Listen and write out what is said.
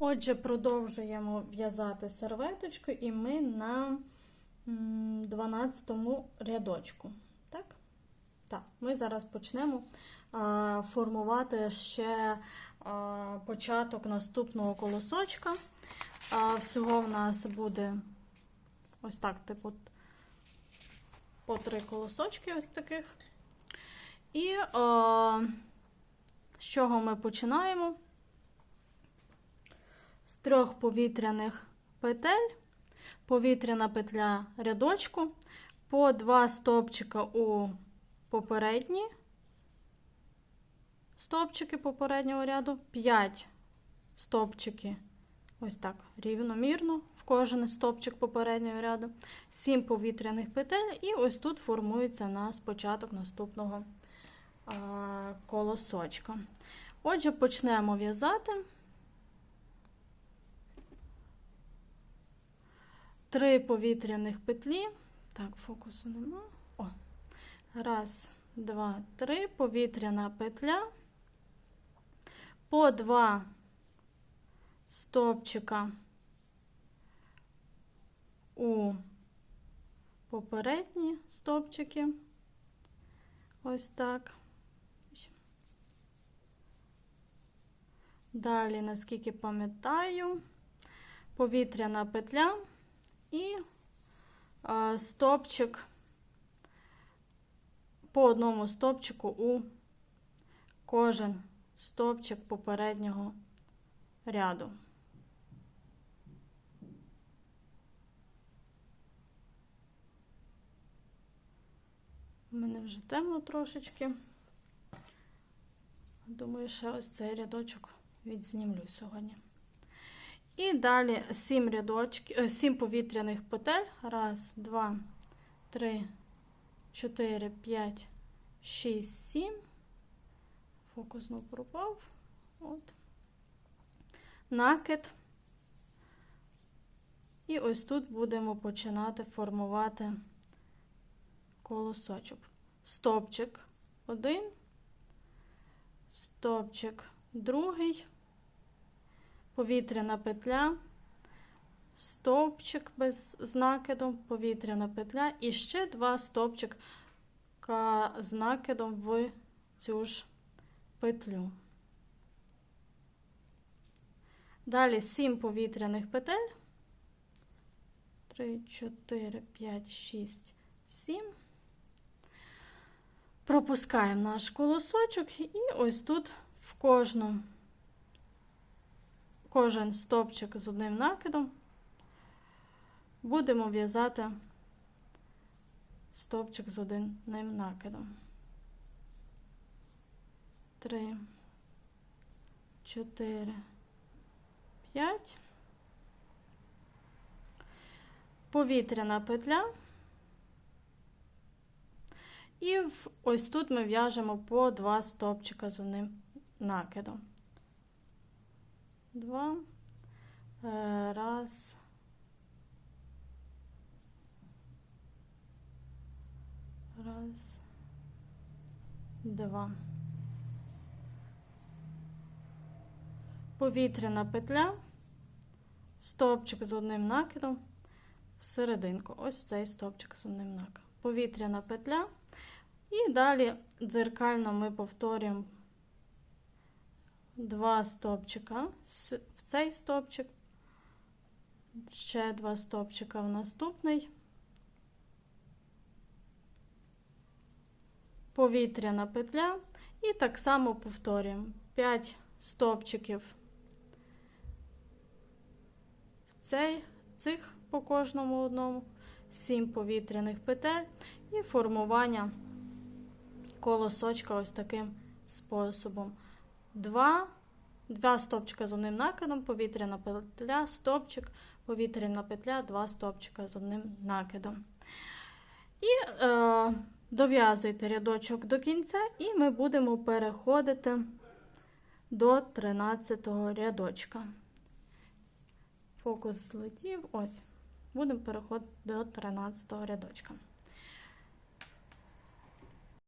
Отже, продовжуємо в'язати серветочку, і ми на 12 рядочку. Так? Так, ми зараз почнемо а, формувати ще а, початок наступного колосочка. А, всього в нас буде ось так, типу, по три колосочки ось таких. І а, з чого ми починаємо? Трьох повітряних петель, повітряна петля рядочку, по два стовпчика у попередні стовпчики попереднього ряду, 5 стовпчики, ось так, рівномірно в кожен стовпчик попереднього ряду, 7 повітряних петель, і ось тут формується у нас початок наступного колосочка. Отже, почнемо в'язати. Три повітряних петлі. Так, фокусу нема. О. Раз, два, три. Повітряна петля. По два стовпчика у попередні стовпчики. Ось так. Далі, наскільки пам'ятаю, повітряна петля і е, стопчик по одному стопчику у кожен стопчик попереднього ряду. У мене вже темно трошечки. Думаю, ще ось цей рядочок відзнімлю сьогодні. І далі 7 рядочків, 7 повітряних петель. Раз, два, три, чотири, п'ять, шість, сім. Фокус знов пропав. От. Накид. І ось тут будемо починати формувати колосочок. Стопчик один, стопчик другий повітряна петля, стовпчик без з накидом, повітряна петля і ще два стовпчика з накидом в цю ж петлю. Далі 7 повітряних петель. 3, 4, 5, 6, 7. Пропускаємо наш колосочок, і ось тут в кожну кожен стовпчик з одним накидом будемо в'язати стовпчик з одним накидом. Три, чотири, п'ять. Повітряна петля. І ось тут ми в'яжемо по два стовпчика з одним накидом два, е, раз, раз, два. Повітряна петля, стовпчик з одним накидом в серединку. Ось цей стовпчик з одним накидом. Повітряна петля. І далі дзеркально ми повторюємо два стопчика. В цей стопчик, ще два стопчика в наступний, повітряна петля, і так само повторюємо. 5 стопчиків в цей, цих по кожному одному, 7 повітряних петель. І формування колосочка ось таким способом. Два, два стопчика з одним накидом, повітряна петля, стопчик, повітряна петля, два стопчика з одним накидом. І е, дов'язуйте рядочок до кінця, і ми будемо переходити до 13 рядочка. Фокус злетів, ось, будемо переходити до 13 рядочка.